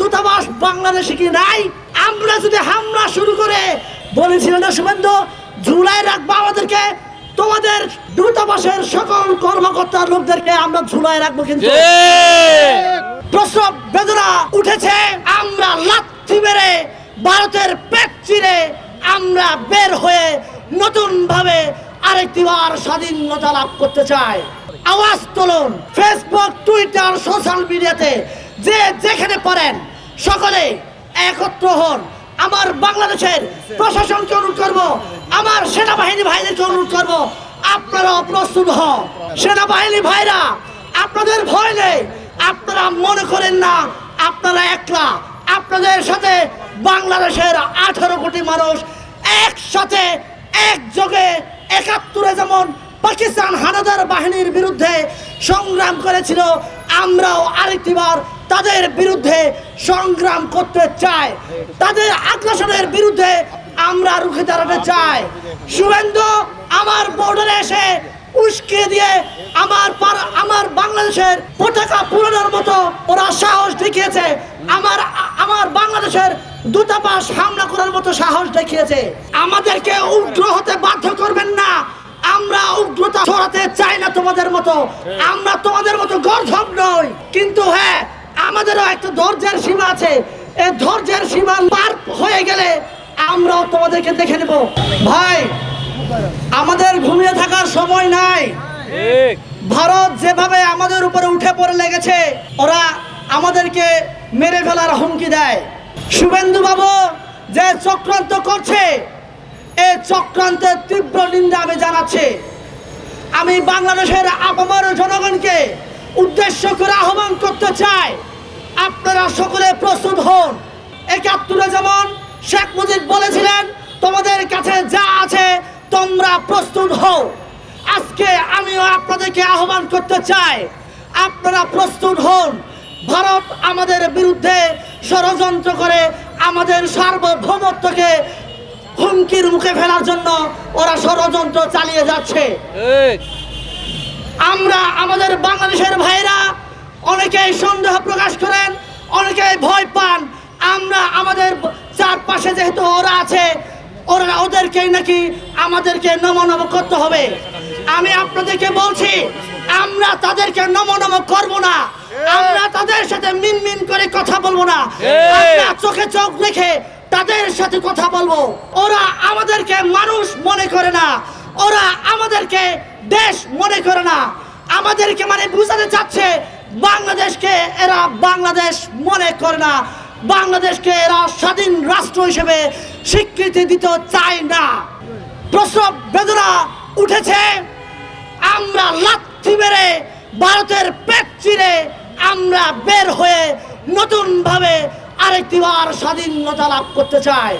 দূতাবাস বাংলাদেশে কি নাই? আমরা যদি হামলা শুরু করে বলেছিলেন না শুভেন্দু ঝুলাই রাখব আমাদেরকে তোমাদের দূতাবাসের সকল কর্মকর্তা লোকদেরকে আমরা ঝুলাই রাখব কিন্তু। প্রসব বেদনা উঠেছে আমরা লাথি মেরে ভারতের পেট চিরে আমরা বের হয়ে নতুন ভাবে আরেকটিবার স্বাধীনতা লাভ করতে চাই। আওয়াজ তুলুন। ফেসবুক টুইটার সোশ্যাল মিডিয়াতে যে যেখানে পারেন সকলে একত্র হন। আমার বাংলাদেশের প্রশাসনকে অনুরোধ করব, আমার সেনাবাহিনী ভাইদেরকে অনুরোধ করব আপনারা প্রস্তুত হন। সেনাবাহিনী ভাইরা, আপনাদের ভয় নেই, আপনারা মনে করেন না, আপনারা একলা। আপনাদের সাথে বাংলাদেশের আঠারো কোটি মানুষ একসাথে, একযোগে, একাত্তরে যেমন পাকিস্তান হানাদার বাহিনীর বিরুদ্ধে সংগ্রাম করেছিল আমরাও আরেকটিবার তাদের বিরুদ্ধে সংগ্রাম করতে চাই। তাদের আগ্রাসনের বিরুদ্ধে আমরা রুখে দাঁড়াতে চাই। শুভেন্দু, আমার বর্ডারে এসে উস্কে দিয়ে আমার আমার বাংলাদেশের পতাকা পুরানোর মতো ওরা সাহস দেখিয়েছে। আমার আমার বাংলাদেশের দূতাবাস হামলা করার মতো সাহস দেখিয়েছে। আমাদেরকে উগ্র হতে বাধ্য করবেন না। আমরা উগ্রতা ছড়াতে চাই না তোমাদের মতো। আমরা তোমাদের মতো গর্ধব নই। কিন্তু হ্যাঁ আমাদেরও একটা ধৈর্যের সীমা আছে। এই ধৈর্যের সীমা পার হয়ে গেলে আমরাও তোমাদেরকে দেখে নেব। ভাই আমাদের ঘুমিয়ে থাকার সময় নাই। ভারত যেভাবে আমাদের উপরে উঠে পড়ে লেগেছে ওরা আমাদেরকে মেরে ফেলার হুমকি দেয়। শুভেন্দু বাবু যে চক্রান্ত করছে এই চক্রান্তের তীব্র আমি আমি বাংলাদেশের আপামর জনগণকে উদ্দেশ্য করে আহ্বান করতে চাই। আপনারা সকলে প্রস্তুত হন। একাত্তরে যেমন শেখ মুজিব বলেছিলেন, তোমাদের কাছে যা আছে, তোমরা প্রস্তুত হও। আজকে আমিও আপনাদেরকে আহ্বান করতে চাই। আপনারা প্রস্তুত হন। ভারত আমাদের বিরুদ্ধে ষড়যন্ত্র করে আমাদের সার্বভৌমত্বকে হুমকির মুখে ফেলার জন্য ওরা ষড়যন্ত্র চালিয়ে যাচ্ছে। আমরা আমাদের বাংলাদেশের ভাইরা অনেকেই সন্দেহ প্রকাশ করেন অনেকেই ভয় পান। আমরা আমাদের চারপাশে যেহেতু ওরা আছে ওরা ওদেরকেই নাকি আমাদেরকে নম নম করতে হবে। আমি আপনাদেরকে বলছি আমরা তাদেরকে নমনম নম করব না। আমরা তাদের সাথে মিন মিন করে কথা বলব না। আমরা চোখে চোখ রেখে তাদের সাথে কথা বলব। ওরা আমাদেরকে মানুষ মনে করে না। ওরা আমাদেরকে দেশ মনে করে না। আমাদেরকে মানে বুঝাতে চাচ্ছে, বাংলাদেশকে এরা বাংলাদেশ মনে করে না। বাংলাদেশকে এরা স্বাধীন রাষ্ট্র হিসেবে স্বীকৃতি দিতে চায় না। প্রসব বেদনা উঠেছে। আমরা লাথি মেরে ভারতের পেট চিরে আমরা বের হয়ে নতুন ভাবে আরেকটিবার স্বাধীনতা লাভ করতে চাই